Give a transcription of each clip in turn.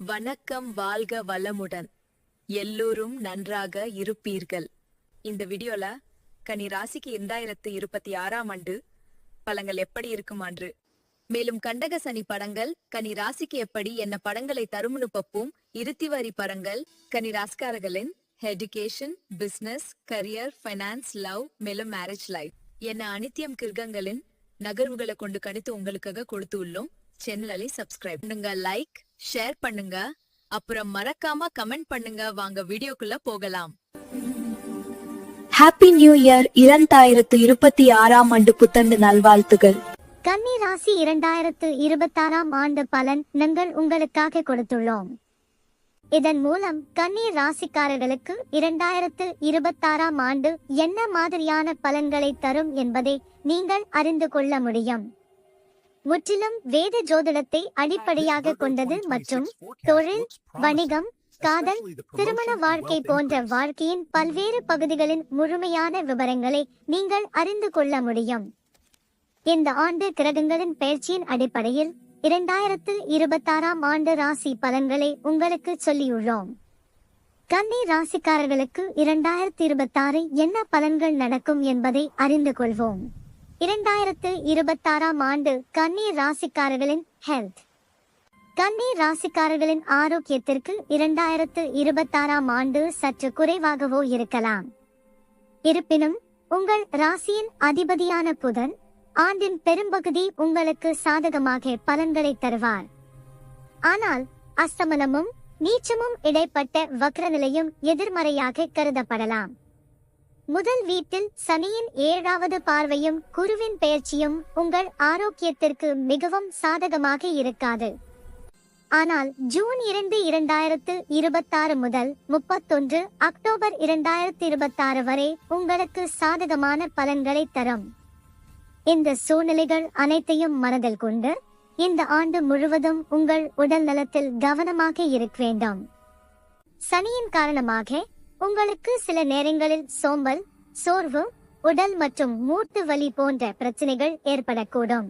வணக்கம் வாழ்க வளமுடன். எல்லோரும் நன்றாக இருப்பீர்கள். இந்த வீடியோல கனி ராசிக்கு இரண்டாயிரத்து இருபத்தி ஆறாம் ஆண்டு பலங்கள் எப்படி இருக்குமான்று மேலும் கண்டக சனி படங்கள் கனி ராசிக்கு எப்படி என்ன படங்களை தருமனு பப்பும் இருத்தி வரி படங்கள் கனி ராசிக்காரர்களின் education business career finance love மேலும் மேரேஜ் லைஃப் என்ன அனித்தியம் கிருகங்களின் நகர்வுகளை கொண்டு கணித்து உங்களுக்காக கொடுத்து உள்ளோம் சேனலை சப்ஸ்கிரைப் பண்ணுங்க லைக் ஷேர் பண்ணுங்க. அப்புறம் மறக்காம கமெண்ட் பண்ணுங்க வாங்க வீடியோக்குள்ள போகலாம். ஹாப்பி நியூ இயர் இரண்டாயிரத்து இருபத்தி ஆறாம் ஆண்டு புத்தாண்டு நல்வாழ்த்துகள் கன்னி ராசி இரண்டாயிரத்து இருபத்தாறாம் ஆண்டு பலன் நாங்கள் உங்களுக்காக கொடுத்துள்ளோம். இதன் மூலம் கன்னி ராசிக்காரர்களுக்கு இரண்டாயிரத்து இருபத்தாறாம் ஆண்டு என்ன மாதிரியான பலன்களை தரும் என்பதை நீங்கள் அறிந்து கொள்ள முடியும். முற்றிலும் வேத ஜோதிடத்தை அடிப்படையாக கொண்டது மற்றும் தொழில் வணிகம் காதல் திருமண வாழ்க்கை போன்ற வாழ்க்கையின் பல்வேறு பகுதிகளின் முழுமையான விவரங்களை நீங்கள் அறிந்து கொள்ள முடியும். இந்த ஆண்டு கிரகங்களின் பயிற்சியின் அடிப்படையில் இரண்டாயிரத்து இருபத்தாறாம் ஆண்டு ராசி பலன்களை உங்களுக்கு சொல்லியுள்ளோம். கன்னி ராசிக்காரர்களுக்கு இரண்டாயிரத்து இருபத்தாறு என்ன பலன்கள் நடக்கும் என்பதை அறிந்து கொள்வோம். இரண்டாயிரத்து இருபத்தாறாம் ஆண்டு கன்னி ராசிக்காரர்களின் ஹெல்த் கன்னி ராசிக்காரர்களின் ஆரோக்கியத்திற்கு இரண்டாயிரத்து இருபத்தாறாம் ஆண்டு சற்று குறைவாகவோ இருக்கலாம். இருப்பினும் உங்கள் ராசியின் அதிபதியான புதன் ஆண்டின் பெரும்பகுதி உங்களுக்கு சாதகமாக பலன்களை தருவார். ஆனால் அஸ்தமனமும் நீச்சமும் இடைப்பட்ட வக்ரநிலையும் எதிர்மறையாக கருதப்படலாம். முதல் வீட்டில் சனியின் ஏழாவது பார்வையும் குருவின் பெயர்ச்சியும் உங்கள் ஆரோக்கியத்திற்கு மிகவும் சாதகமாக இருக்காது. ஆனால் ஜூன் இரண்டு இரண்டாயிரத்து இருபத்தாறு முதல் முப்பத்தொன்று அக்டோபர் இரண்டாயிரத்து இருபத்தாறு வரை உங்களுக்கு சாதகமான பலன்களை தரும். இந்த சூழ்நிலைகள் அனைத்தையும் மனதில் கொண்டு இந்த ஆண்டு முழுவதும் உங்கள் உடல் நலத்தில் கவனமாக இருக்க வேண்டாம். சனியின் காரணமாக உங்களுக்கு சில நேரங்களில் சோம்பல் சோர்வு உடல் மற்றும் மூட்டு வலி போன்ற பிரச்சனைகள் ஏற்படக்கூடும்.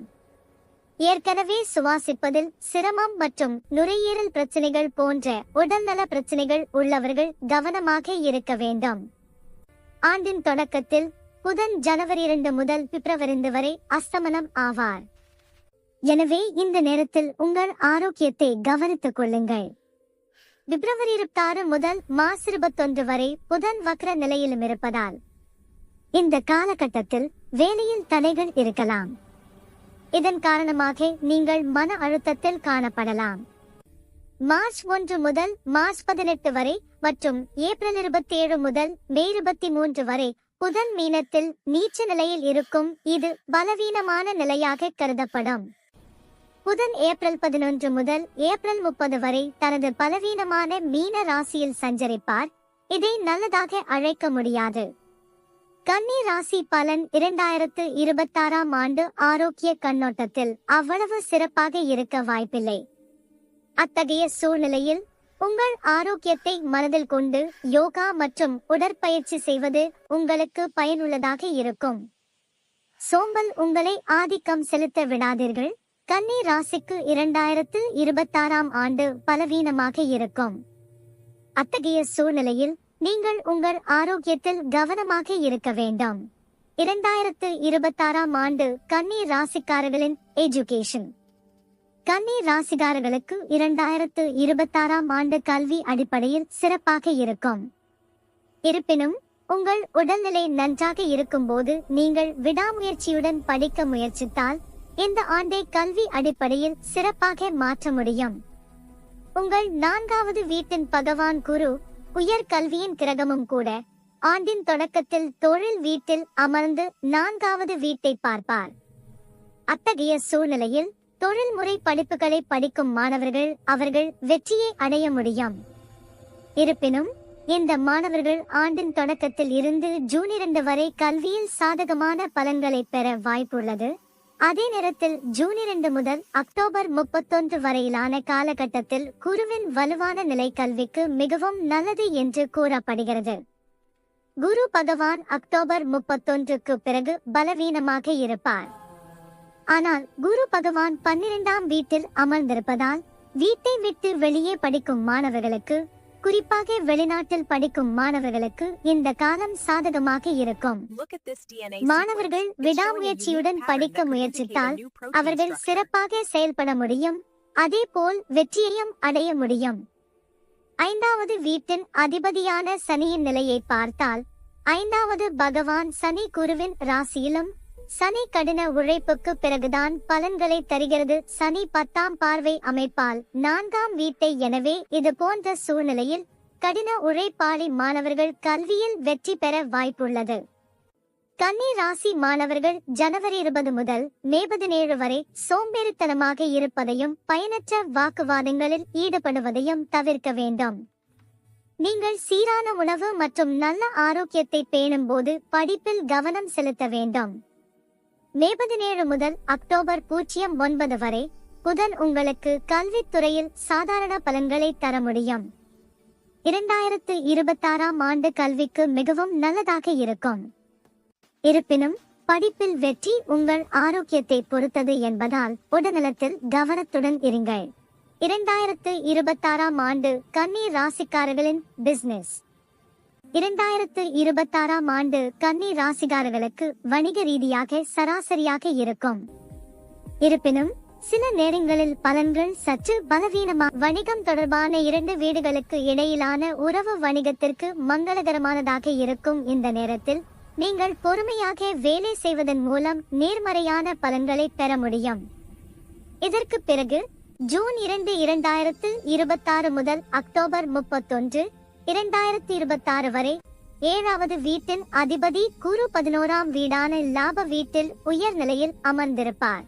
ஏற்கனவே சுவாசிப்பதில் சிரமம் மற்றும் நுரையீரல் பிரச்சனைகள் போன்ற உடல்நல பிரச்சனைகள் உள்ளவர்கள் கவனமாக இருக்க வேண்டும். ஆண்டின் தொடக்கத்தில் புதன் ஜனவரி இரண்டு முதல் பிப்ரவரி வரை அஸ்தமனம் ஆவார். எனவே இந்த நேரத்தில் உங்கள் ஆரோக்கியத்தை கவனித்துக் கொள்ளுங்கள். பிப்ரவரி இருபத்தாறு முதல் மார்ச் இருபத்தொன்று வரை புதன் வக்ர நிலையிலும் இருப்பதால் இந்த காலகட்டத்தில் வேலையில் தடைகள் இருக்கலாம். இதன் காரணமாக நீங்கள் மன அழுத்தத்தில் காணப்படலாம். மார்ச் ஒன்று முதல் மார்ச் பதினெட்டு வரை மற்றும் ஏப்ரல் இருபத்தி ஏழு முதல் மே இருபத்தி மூன்று வரை புதன் மீனத்தில் நீச்ச நிலையில் இருக்கும் இது பலவீனமான நிலையாக கருதப்படும். புதன் ஏப்ரல் பதினொன்று முதல் ஏப்ரல் முப்பது வரை தனது பலவீனமான மீன ராசியில் சஞ்சரிப்பார். இதை நல்லதாக அழைக்க முடியாது. கன்னி ராசி பலன் இரண்டாயிரத்து இருபத்தாறாம் ஆண்டு ஆரோக்கிய கண்ணோட்டத்தில் அவ்வளவு சிறப்பாக இருக்க வாய்ப்பில்லை. அத்தகைய சூழ்நிலையில் உங்கள் ஆரோக்கியத்தை மனதில் கொண்டு யோகா மற்றும் உடற்பயிற்சி செய்வது உங்களுக்கு பயனுள்ளதாக இருக்கும். சோம்பல் உங்களை ஆதிக்கம் செலுத்த விடாதீர்கள். கன்னி ராசிக்கு இரண்டாயிரத்து இருபத்தாறாம் ஆண்டு பலவீனமாக இருக்கும். அத்தகைய சூழ்நிலையில் நீங்கள் உங்கள் ஆரோக்கியத்தில் கவனமாக இருக்க வேண்டும். இரண்டாயிரத்து இருபத்தாறாம் ஆண்டு கன்னி ராசிக்காரர்களின் எஜுகேஷன் கன்னி ராசிகாரர்களுக்கு இரண்டாயிரத்து இருபத்தாறாம் ஆண்டு கல்வி அடிப்படையில் சிறப்பாக இருக்கும். இருப்பினும் உங்கள் உடல்நிலை நன்றாக இருக்கும்போது நீங்கள் விடாமுயற்சியுடன் படிக்க முயற்சித்தால் இந்த ஆண்டை கல்வி அடிப்படையில் சிறப்பாக மாற்ற முடியும். உங்கள் நான்காவது வீட்டின் பகவான் குரு உயர் கல்வியின் கிரகமும் கூட ஆண்டின் தொடக்கத்தில் தொழில் வீட்டில் அமர்ந்து நான்காவது வீட்டை பார்ப்பார். அத்தகைய சூழ்நிலையில் தொழில்முறை படிப்புகளை படிக்கும் மாணவர்கள் அவர்கள் வெற்றியை அடைய முடியும். இருப்பினும் இந்த மாணவர்கள் ஆண்டின் தொடக்கத்தில் இருந்து ஜூன் இரண்டு வரை கல்வியில் சாதகமான பலன்களை பெற வாய்ப்புள்ளது. அதே நேரத்தில் ஜூன் இரண்டு முதல் அக்டோபர் முப்பத்தொன்று வரையிலான காலகட்டத்தில் குருவின் வலுவான நிலை கல்விக்கு மிகவும் நல்லது என்று கூறப்படுகிறது. குரு பகவான் அக்டோபர் முப்பத்தொன்றுக்கு பிறகு பலவீனமாக இருப்பார். ஆனால் குரு பகவான் பன்னிரெண்டாம் வீட்டில் அமர்ந்திருப்பதால் வீட்டை விட்டு வெளியே படிக்கும் மாணவர்களுக்கு குறிப்பாக வெளிநாட்டில் படிக்கும் மாணவர்களுக்கு இந்த காலம் சாதகமாக இருக்கும். மாணவர்கள் விடாமுயற்சியுடன் படிக்க முயற்சித்தால் அவர்கள் சிறப்பாக செயல்பட முடியும். அதேபோல் வெற்றியையும் அடைய முடியும். ஐந்தாவது வீட்டின் அதிபதியான சனியின் நிலையை பார்த்தால் ஐந்தாவது பகவான் சனி குருவின் ராசியிலும் சனி கடின உழைப்புக்கு பிறகுதான் பலன்களை தருகிறது. சனி பத்தாம் பார்வை அமைப்பால் நான்காம் வீட்டை எனவே இது போன்ற சூழ்நிலையில் கடின உழைப்பாளி மாணவர்கள் கல்வியில் வெற்றி பெற வாய்ப்புள்ளது. கன்னி ராசி மாணவர்கள் ஜனவரி இருபது முதல் மே பதினேழு வரை சோம்பேறித்தனமாக இருப்பதையும் பயனற்ற வாக்குவாதங்களில் ஈடுபடுவதையும் தவிர்க்க வேண்டும். நீங்கள் சீரான உணவு மற்றும் நல்ல ஆரோக்கியத்தை பேணும் போது படிப்பில் கவனம் செலுத்த வேண்டும். மே பதினேழு முதல் அக்டோபர் பூஜ்ஜியம் ஒன்பது வரை புதன் உங்களுக்கு கல்வித்துறையில் சாதாரண பலன்களை தர முடியும். இரண்டாயிரத்து இருபத்தாறாம் ஆண்டு கல்விக்கு மிகவும் நல்லதாக இருக்கும். இருப்பினும் படிப்பில் வெற்றி உங்கள் ஆரோக்கியத்தை பொறுத்தது என்பதால் உடல்நலத்தில் கவனத்துடன் இருங்கள். இரண்டாயிரத்து இருபத்தாறாம் ஆண்டு கன்னி ராசிக்காரர்களின் பிசினஸ் இரண்டாயிரத்து இருபத்தாறாம் ஆண்டு கன்னி ராசிகாரர்களுக்கு வணிக ரீதியாக சராசரியாக இருக்கும். இருப்பினும் சில நேரங்களில் பலன்கள் சற்று பலவீனமா வணிகம் தொடர்பான இரண்டு வீடுகளுக்கு இடையிலான உறவு வணிகத்திற்கு மங்களகரமானதாக இருக்கும் இந்த நேரத்தில் நீங்கள் பொறுமையாக வேலை செய்வதன் மூலம் நேர்மறையான பலன்களை பெற முடியும். இதற்கு பிறகு ஜூன் இரண்டு இரண்டாயிரத்து இருபத்தாறு முதல் அக்டோபர் முப்பத்தொன்று இரண்டாயிரத்தி இருபத்தாறு வரை ஏழாவது வீட்டின் அதிபதி குரு பதினோராம் வீடான லாப வீட்டில் உயர் நிலையில் அமர்ந்திருப்பார்.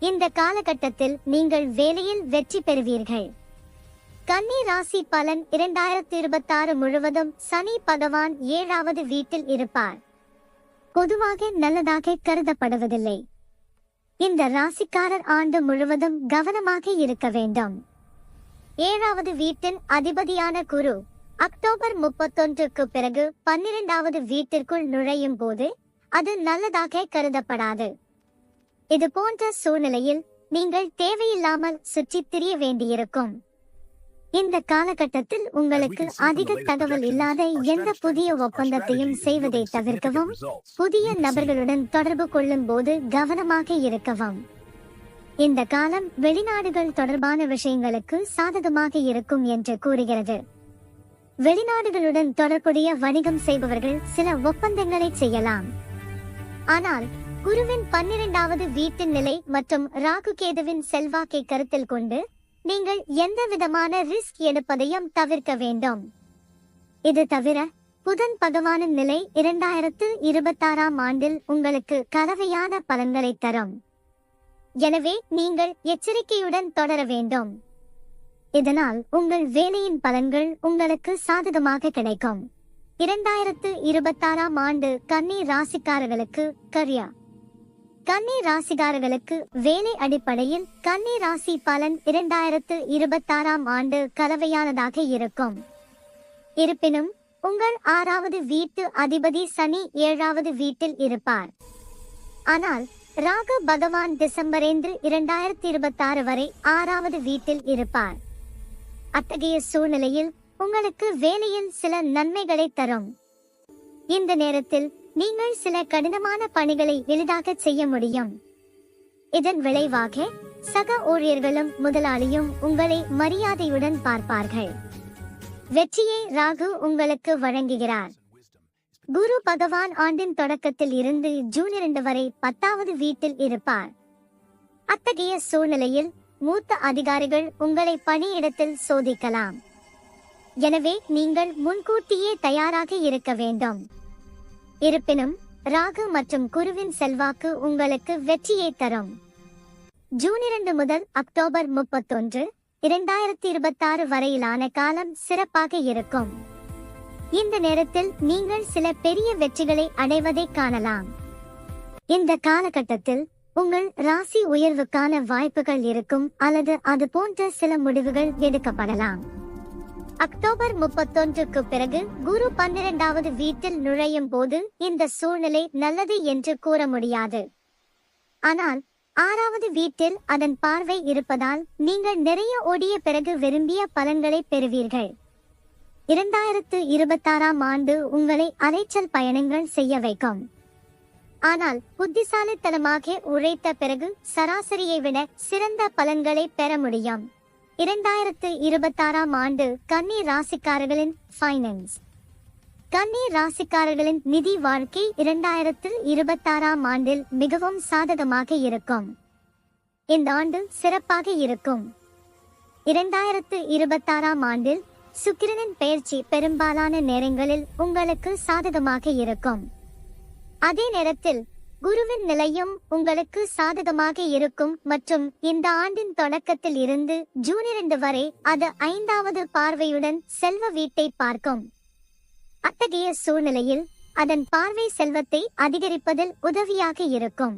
இந்த காலகட்டத்தில் நீங்கள் வேலையில் வெற்றி பெறுவீர்கள். கன்னி ராசி பலன் இரண்டாயிரத்தி இருபத்தாறு முழுவதும் சனி பகவான் ஏழாவது வீட்டில் இருப்பார். பொதுவாக நல்லதாக கருதப்படுவதில்லை. இந்த ராசிக்காரர் ஆண்டு முழுவதும் கவனமாக இருக்க வேண்டும். ஏழாவது வீட்டின் அதிபதியான குரு அக்டோபர் முப்பத்தொன்றுக்கு பிறகு பன்னிரெண்டாவது வீட்டிற்குள் நுழையும் போது அது நல்லதாக கருதப்படாது. இது போன்ற சூழ்நிலையில் நீங்கள் தேவையில்லாமல் சுற்றித் திரிய வேண்டியிருக்கும். இந்த காலகட்டத்தில் உங்களுக்கு அதிக தகவல் இல்லாத எந்த புதிய ஒப்பந்தத்தையும் செய்வதை தவிர்க்கவும் புதிய நபர்களுடன் தொடர்பு கொள்ளும் போது கவனமாக இருக்கவும். இந்த காலம் வெளிநாடுகள் தொடர்பான விஷயங்களுக்கு சாதகமாக இருக்கும் என்று கூறுகிறது. வெளிநாடுகளுடன் தொடர்புடைய வணிகம் செய்பவர்கள் சில ஒப்பந்தங்களை செய்யலாம். ஆனால் குருவின் பன்னிரெண்டாவது வீட்டின் நிலை மற்றும் ராகு கேதுவின் செல்வாக்கை கருத்தில் கொண்டு நீங்கள் எந்த விதமான ரிஸ்க் எடுப்பதையும் தவிர்க்க வேண்டும். இது தவிர புதன் பகவானின் நிலை இரண்டாயிரத்து இருபத்தாறாம் ஆண்டில் உங்களுக்கு கலவையான பலன்களை தரும். எனவே நீங்கள் எச்சரிக்கையுடன் தொடர வேண்டும். இதனால் உங்கள் வேலையின் பலன்கள் உங்களுக்கு சாதகமாக கிடைக்கும். இரண்டாயிரத்து இருபத்தாறாம் ஆண்டு கன்னி ராசிக்காரர்களுக்கு கரியா. கன்னி ராசிக்காரர்களுக்கு வேலை அடிப்படையில் கன்னி ராசி பலன் இரண்டாயிரத்து இருபத்தாறாம் ஆண்டு கலவையானதாக இருக்கும். இருப்பினும் உங்கள் ஆறாவது வீட்டு அதிபதி சனி ஏழாவது வீட்டில் இருப்பார். ஆனால் ராகு பகவான் டிசம்பரேந்து இரண்டாயிரத்தி இருபத்தாறு வரை ஆறாவது வீட்டில் இருப்பார். அத்தகைய சூழ்நிலையில் உங்களுக்கு வேலையில் சில நன்மைகளை தரும். இந்த நேரத்தில் நீங்கள் சில கடினமான பணிகளை எளிதாக செய்ய முடியும். இதன் விளைவாக சக ஊழியர்களும் முதலாளியும் உங்களை மரியாதையுடன் பார்ப்பார்கள். வெற்றியை ராகு உங்களுக்கு வழங்குகிறார். குரு பகவான் ஆண்டின் தொடக்கத்தில் இருந்து ஜூன் இரண்டு வரை பத்தாவது வீட்டில் இருப்பார். அத்தகைய சூழ்நிலையில் மூத்த அதிகாரிகள் உங்களை பணியிடத்தில் சோதிக்கலாம். எனவே நீங்கள் முன்கூட்டியே தயாராக இருக்க வேண்டும். இருப்பினும் ராகு மற்றும் குருவின் செல்வாக்கு உங்களுக்கு வெற்றியை தரும். ஜூன் இரண்டு முதல் அக்டோபர் முப்பத்தொன்று இரண்டாயிரத்தி இருபத்தாறு வரையிலான காலம் சிறப்பாக இருக்கும். இந்த நேரத்தில் நீங்கள் சில பெரிய வெற்றிகளை அடைவதை காணலாம். இந்த காலகட்டத்தில் உங்கள் ராசி உயர்வுக்கான வாய்ப்புகள் இருக்கும் அல்லது அது போன்ற சில முடிவுகள் எடுக்கப்படலாம். அக்டோபர் முப்பத்தொன்றுக்கு பிறகு குரு பன்னிரெண்டாவது வீட்டில் நுழையும் போது இந்த சூழ்நிலை நல்லது என்று கூற முடியாது. ஆனால் ஆறாவது வீட்டில் அதன் பார்வை இருப்பதால் நீங்கள் நிறைய ஓடிய பிறகு விரும்பிய பலன்களை பெறுவீர்கள். இரண்டாயிரத்து இருபத்தாறாம் ஆண்டு உங்களை அலைச்சல் பயணங்கள் செய்ய வைக்கும். ஆனால் புத்திசாலித்தனமாக உழைத்த பிறகு சராசரியை விட சிறந்த பலன்களை பெற முடியும். இரண்டாயிரத்து இருபத்தாறாம் ஆண்டு கன்னி ராசிக்காரர்களின் ஃபைனான்ஸ் கன்னி ராசிக்காரர்களின் நிதி வாழ்க்கை இரண்டாயிரத்து இருபத்தாறாம் ஆண்டில் மிகவும் சாதகமாக இருக்கும். இந்த ஆண்டு சிறப்பாக இருக்கும். இரண்டாயிரத்து இருபத்தாறாம் ஆண்டில் சுக்கிரனின் பெயர்ச்சி பெரும்பாலான நேரங்களில் உங்களுக்கு சாதகமாக இருக்கும். அதே நேரத்தில் குருவின் நிலையும் உங்களுக்கு சாதகமாக இருக்கும் மற்றும் இந்த ஆண்டின் தொடக்கத்தில் இருந்து ஜூன் இரண்டு வரை அது ஐந்தாவது பார்வையுடன் செல்வ வீட்டை பார்க்கும். அத்தகைய சூழ்நிலையில் அதன் பார்வை செல்வத்தை அதிகரிப்பதில் உதவியாக இருக்கும்.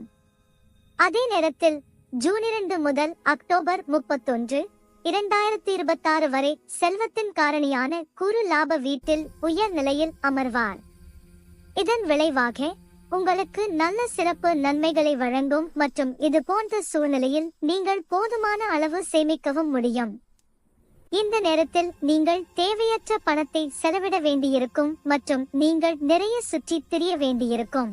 அதே நேரத்தில் ஜூன் இரண்டு முதல் அக்டோபர் முப்பத்தொன்று இரண்டாயிரத்தி இருபத்தாறு வரை செல்வத்தின் காரணியான குறு லாப வீட்டில் உயர் நிலையில் அமர்வார். இதன் விளைவாக உங்களுக்கு நல்ல சிறப்பு நன்மைகளை வழங்கும் மற்றும் இது போன்ற சூழ்நிலையில் நீங்கள் போதுமான அளவு சேமிக்கவும் முடியும். இந்த நேரத்தில் நீங்கள் தேவையற்ற பணத்தை செலவிட வேண்டியிருக்கும் மற்றும் நீங்கள் நிறைய சுற்றி திரிய வேண்டியிருக்கும்.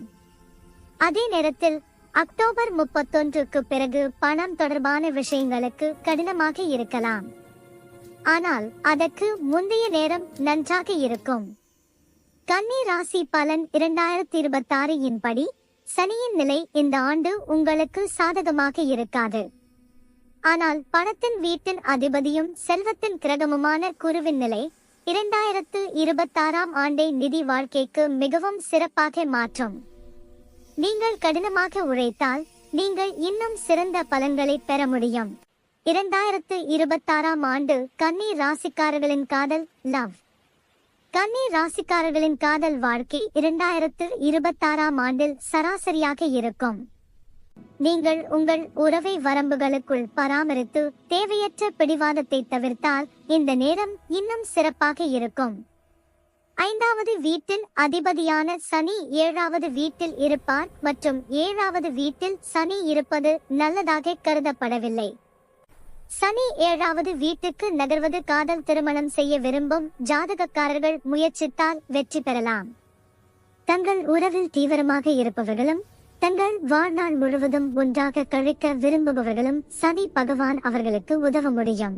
அதே நேரத்தில் அக்டோபர் முப்பத்தொன்றுக்கு பிறகு பணம் தொடர்பான விஷயங்களுக்கு கடினமாக இருக்கலாம். ஆனால் அதற்கு முந்தைய நேரம் நன்றாக இருக்கும். கன்னி ராசி பலன் இரண்டாயிரத்தி இருபத்தாறு படி சனியின் நிலை இந்த ஆண்டு உங்களுக்கு சாதகமாக இருக்காது. ஆனால் பணத்தின் வீட்டின் அதிபதியும் செல்வத்தின் கிரகமுமான குருவின் நிலை இரண்டாயிரத்து இருபத்தாறாம் ஆண்டை நிதி வாழ்க்கைக்கு மிகவும் சிறப்பாக மாற்றும். நீங்கள் கடினமாக உழைத்தால் நீங்கள் இன்னும் சிறந்த பலன்களை பெற முடியும். இரண்டாயிரத்து இருபத்தாறாம் ஆண்டு கன்னி ராசிக்காரர்களின் காதல் லவ். கன்னி ராசிக்காரர்களின் காதல் வாழ்க்கை இரண்டாயிரத்து இருபத்தாறாம் ஆண்டில் சராசரியாக இருக்கும். நீங்கள் உங்கள் உறவை வரம்புகளுக்குள் பராமரித்து தேவையற்ற பிடிவாதத்தை தவிர்த்தால் இந்த நேரம் இன்னும் சிறப்பாக இருக்கும். ஐந்தாவது வீட்டில் அதிபதியான சனி ஏழாவது வீட்டில் இருப்பார் மற்றும் ஏழாவது வீட்டில் சனி இருப்பது நல்லதாக கருதப்படவில்லை. சனி ஏழாவது வீட்டுக்கு நகர்வது காதல் திருமணம் செய்ய விரும்பும் ஜாதகக்காரர்கள் முயற்சித்தால் வெற்றி பெறலாம். தங்கள் உறவில் தீவிரமாக இருப்பவர்களும் தங்கள் வாழ்நாள் முழுவதும் ஒன்றாக கழிக்க விரும்புபவர்களும் சனி பகவான் அவர்களுக்கு உதவ முடியும்.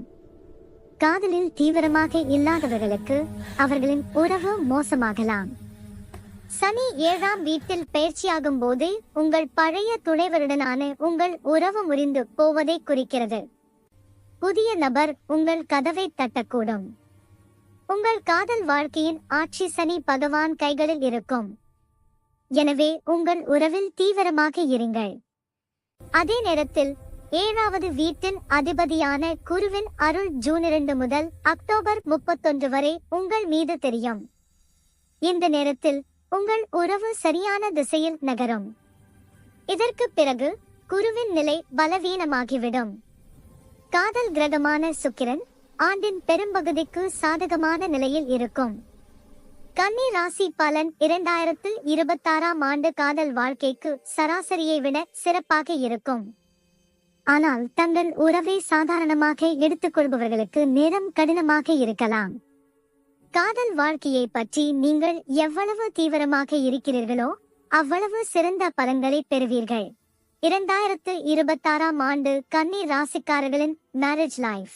காதலில் தீவிரமாக இல்லாதவர்களுக்கு அவர்களின் உறவு மோசமாகலாம். சனி ஏழாம் வீட்டில் பயிற்சியாகும் போது உங்கள் பழைய துணைவருடனான உங்கள் உறவு முறிந்து போவதை குறிக்கிறது. புதிய நபர் உங்கள் கதவை தட்டக்கூடும். உங்கள் காதல் வாழ்க்கையின் ஆட்சி சனி பகவான் கைகளில் இருக்கும். எனவே உங்கள் உறவில் தீவிரமாக இருங்கள். அதே நேரத்தில் ஏழாவது வீட்டின் அதிபதியான குருவின் அருள் ஜூன் இரண்டு முதல் அக்டோபர் முப்பத்தொன்று வரை உங்கள் மீது தெரியும். இந்த நேரத்தில் உங்கள் உறவு சரியான திசையில் நகரும். இதற்கு பிறகு குருவின் நிலை பலவீனமாகிவிடும். காதல் கிரகமான சுக்கிரன் ஆண்டின் பெரும்பகுதிக்கு சாதகமான நிலையில் இருக்கும். கன்னி ராசி பலன் இரண்டாயிரத்து இருபத்தாறாம் ஆண்டு காதல் வாழ்க்கைக்கு சராசரியை விட சிறப்பாக இருக்கும். ஆனால் தங்கள் உறவை சாதாரணமாக எடுத்துக்கொள்பவர்களுக்கு நேரம் கடினமாக இருக்கலாம். காதல் வாழ்க்கையை பற்றி நீங்கள் எவ்வளவு தீவிரமாக இருக்கிறீர்களோ அவ்வளவு சிறந்த பலன்களை பெறுவீர்கள். இரண்டாயிரத்து இருபத்தாறாம் ஆண்டு கன்னி ராசிக்காரர்களின் மேரேஜ் லைஃப்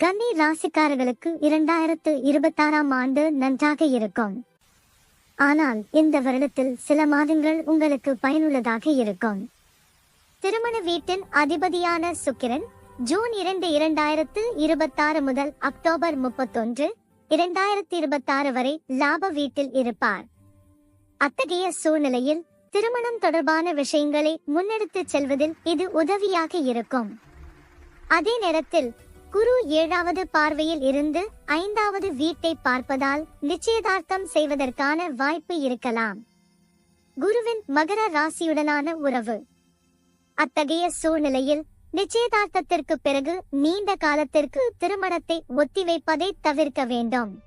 கன்னி ராசிக்காரர்களுக்கு இரண்டாயிரத்து இருபத்தாறாம் ஆண்டு நன்றாக இருக்கும். ஆனால் இந்த வருடத்தில் சில மாதங்கள் உங்களுக்கு பயனுள்ளதாக இருக்கும். திருமண வீட்டின் அதிபதியான சுக்கிரன் ஜூன் இரண்டு இரண்டாயிரத்து இருபத்தாறு முதல் அக்டோபர் முப்பத்தொன்று இரண்டாயிரத்தி இருபத்தாறு வரை லாப வீட்டில் இருப்பார். அத்தகைய சூழ்நிலையில் திருமணம் தொடர்பான விஷயங்களை முன்னெடுத்துச் செல்வதில் இது உதவியாக இருக்கும். அதே நேரத்தில் குரு ஏழாவது பார்வையில் இருந்து ஐந்தாவது வீட்டை பார்ப்பதால் நிச்சயதார்த்தம் செய்வதற்கான வாய்ப்பு இருக்கலாம். குருவின் மகர ராசியுடனான உறவு. அத்தகைய சூழ்நிலையில் நிச்சயதார்த்தத்திற்கு பிறகு நீண்ட காலத்திற்கு திருமணத்தை ஒத்திவைப்பதை தவிர்க்க வேண்டும்.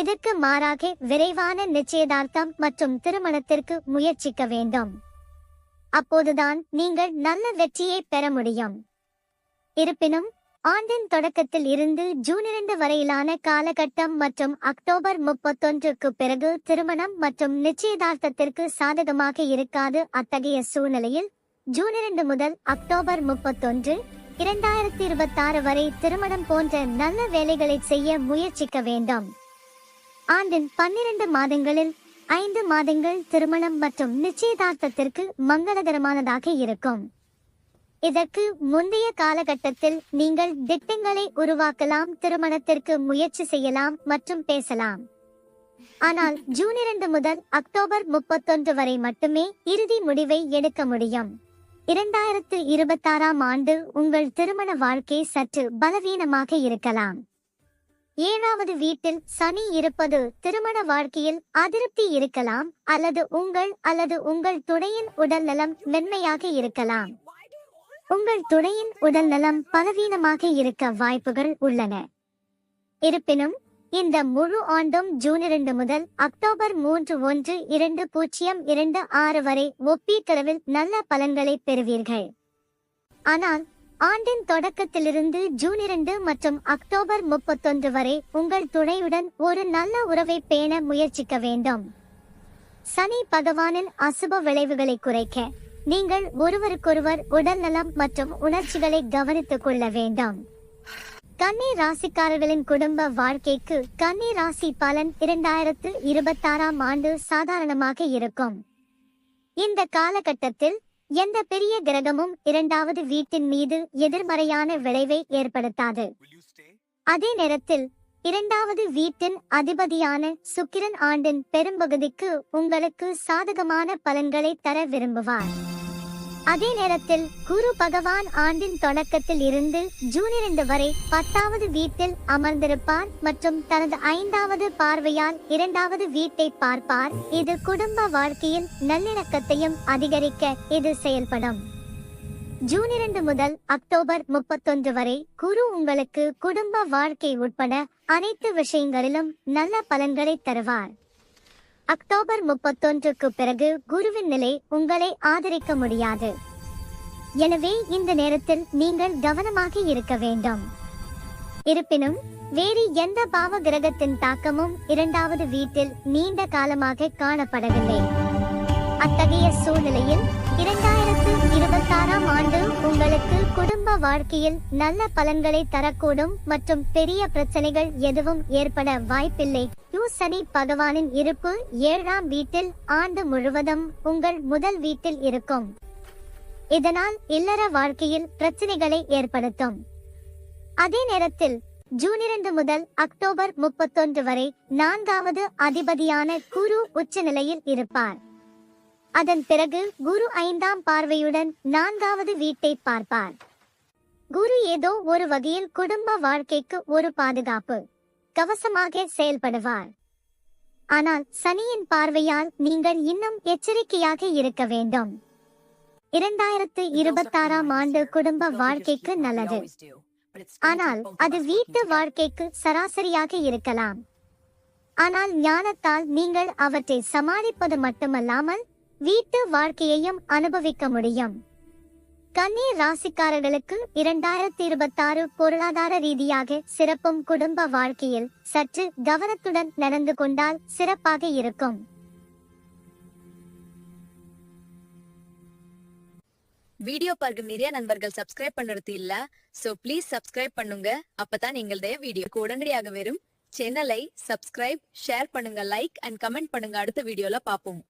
இதற்கு மாறாக விரைவான நிச்சயதார்த்தம் மற்றும் திருமணத்திற்கு முயற்சிக்க வேண்டும். அப்போதுதான் நீங்கள் நல்ல வெற்றியை பெற முடியும். இருப்பினும் ஆண்டின் தொடக்கத்தில் இருந்து ஜூன் இரண்டு வரையிலான காலகட்டம் மற்றும் அக்டோபர் முப்பத்தொன்றுக்கு பிறகு திருமணம் மற்றும் நிச்சயதார்த்தத்திற்கு சாதகமாக இருக்காது அத்தகைய சூழ்நிலையில் ஜூன் இரண்டு முதல் அக்டோபர் முப்பத்தொன்று இரண்டாயிரத்தி இருபத்தாறு வரை திருமணம் போன்ற நல்ல வேலைகளை செய்ய முயற்சிக்க வேண்டும். ஆண்டின் பன்னிரண்டு மாதங்களில் ஐந்து மாதங்கள் திருமணம் மற்றும் நிச்சயதார்த்தத்திற்கு மங்களகரமானதாக இருக்கும். இதற்கு முந்தைய காலகட்டத்தில் நீங்கள் திட்டங்களை உருவாக்கலாம் திருமணத்திற்கு முயற்சி செய்யலாம் மற்றும் பேசலாம். ஆனால் ஜூன் இரண்டு முதல் அக்டோபர் முப்பத்தொன்று வரை மட்டுமே இறுதி முடிவை எடுக்க முடியும். இரண்டாயிரத்து இருபத்தாறாம் ஆண்டு உங்கள் திருமண வாழ்க்கை சற்று பலவீனமாக இருக்கலாம். ஏழாவது வீட்டில் சனி இருப்பது திருமண வாழ்க்கையில் அதிருப்தி இருக்கலாம் அல்லது உங்கள் அல்லது உங்கள் துணையின் உடல் நலம் மென்மையாக இருக்கலாம். உங்கள் துணையின் உடல் நலம் பலவீனமாக இருக்க வாய்ப்புகள் உள்ளன. இருப்பினும் இந்த முழு ஆண்டும் ஜூன் இரண்டு முதல் அக்டோபர் மூன்று ஒன்று இரண்டு பூஜ்ஜியம் இரண்டு ஆறு வரை ஒப்பீட்டளவில் நல்ல பலன்களை பெறுவீர்கள். ஆனால் ஆண்டின் தொடக்கத்திலிருந்து ஜூன் இரண்டு மற்றும் அக்டோபர் முப்பத்தொன்று வரை உங்கள் துணையுடன் ஒரு நல்ல உறவை பேண முயற்சிக்க வேண்டும். சனி பகவானின் அசுப விளைவுகளை குறைக்க நீங்கள் ஒருவருக்கொருவர் உடல்நலம் மற்றும் உணர்ச்சிகளை கவனித்துக் கொள்ள வேண்டும். கன்னி ராசிக்காரர்களின் குடும்ப வாழ்க்கைக்கு கன்னி ராசி பலன் இரண்டாயிரத்து இருபத்தாறாம் ஆண்டு சாதாரணமாக இருக்கும். இந்த காலகட்டத்தில் எந்த பெரிய கிரகமும் இரண்டாவது வீட்டின் மீது எதிர்மறையான விளைவை ஏற்படுத்தாது. அதே நேரத்தில் இரண்டாவது வீட்டின் அதிபதியான சுக்கிரன் ஆண்டின் பெரும்பகுதிக்கு உங்களுக்கு சாதகமான பலன்களை தர விரும்புவார். அதே நேரத்தில் குரு பகவான் ஆண்டின் தொடக்கத்தில் இருந்து ஜூன் இரண்டு வரை பத்தாவது வீட்டில் அமர்ந்திருப்பார் மற்றும் தனது ஐந்தாவது பார்வையால் இரண்டாவது வீட்டை பார்ப்பார். இது குடும்ப வாழ்க்கையில் நல்லிணக்கத்தையும் அதிகரிக்க இது செயல்படும். ஜூன் இரண்டு முதல் அக்டோபர் முப்பத்தொன்று வரை குரு உங்களுக்கு குடும்ப வாழ்க்கை உட்பட அனைத்து விஷயங்களிலும் நல்ல பலன்களை தருவார். அக்டோபர் முப்பத்தொன்றுக்கு பிறகு குருவின் நிலை உங்களை ஆதரிக்க முடியாது. எனவே இந்த நேரத்தில் நீங்கள் கவனமாக இருக்க வேண்டும். இருப்பினும் வேறு எந்த பாவ கிரகத்தின் தாக்கமும் இரண்டாவது வீட்டில் நீண்ட காலமாக காணப்படவில்லை. அத்தகைய சூழ்நிலையில் இரண்டாயிரத்து இருபத்தாறாம் ஆண்டு உங்களுக்கு குடும்ப வாழ்க்கையில் நல்ல பலன்களை தரக்கூடும் மற்றும் பெரிய பிரச்சனைகள் எதுவும் ஏற்பட வாய்ப்பில்லை. சனி பகவானின் இருப்பு ஏழாம் வீட்டில் ஆண்டு முழுவதும் உங்கள் முதல் வீட்டில் இருக்கும். இதனால் இல்லற வாழ்க்கையில் பிரச்சனைகளை ஏற்படுத்தும். அதே நேரத்தில் ஜூன் இரண்டு முதல் அக்டோபர் முப்பத்தொன்று வரை நான்காவது அதிபதியான குரு உச்ச நிலையில் இருப்பார். அதன் பிறகு குரு ஐந்தாம் பார்வையுடன் நான்காவது வீட்டை பார்ப்பார். குரு ஏதோ ஒரு வகையில் குடும்ப வாழ்க்கைக்கு ஒரு பாதுகாப்பு கவசமாக செயல்படுவார். ஆனால் சனியின் பார்வையால் நீங்கள் இன்னும் எச்சரிக்கையாக இருக்க வேண்டும். இரண்டாயிரத்து இருபத்தாறாம் ஆண்டு குடும்ப வாழ்க்கைக்கு நல்லது. ஆனால் அது வீட்டு வாழ்க்கைக்கு சராசரியாக இருக்கலாம். ஆனால் ஞானத்தால் நீங்கள் அவற்றை சமாளிப்பது மட்டுமல்லாமல் வீட்டு வாழ்க்கையையும் அனுபவிக்க முடியும். கன்னி ராசிக்காரர்களுக்கு இரண்டாயிரத்தி இருபத்தாறு பொருளாதார ரீதியாக சிறப்பும் குடும்ப வாழ்க்கையில் சற்று கவனத்துடன் நடந்து கொண்டால் சிறப்பாக இருக்கும். வீடியோ பார்க்கும் நிறைய நண்பர்கள் சப்ஸ்கிரைப் பண்ணுறது இல்ல. சோ ப்ளீஸ் சப்ஸ்கிரைப் பண்ணுங்க. அப்பதான் எங்களுடைய வீடியோக்கு உடனடியாக வரும். சேனலை சப்ஸ்கிரைப் ஷேர் பண்ணுங்க லைக் அண்ட் கமெண்ட் பண்ணுங்க. அடுத்த வீடியோல பாப்போம்.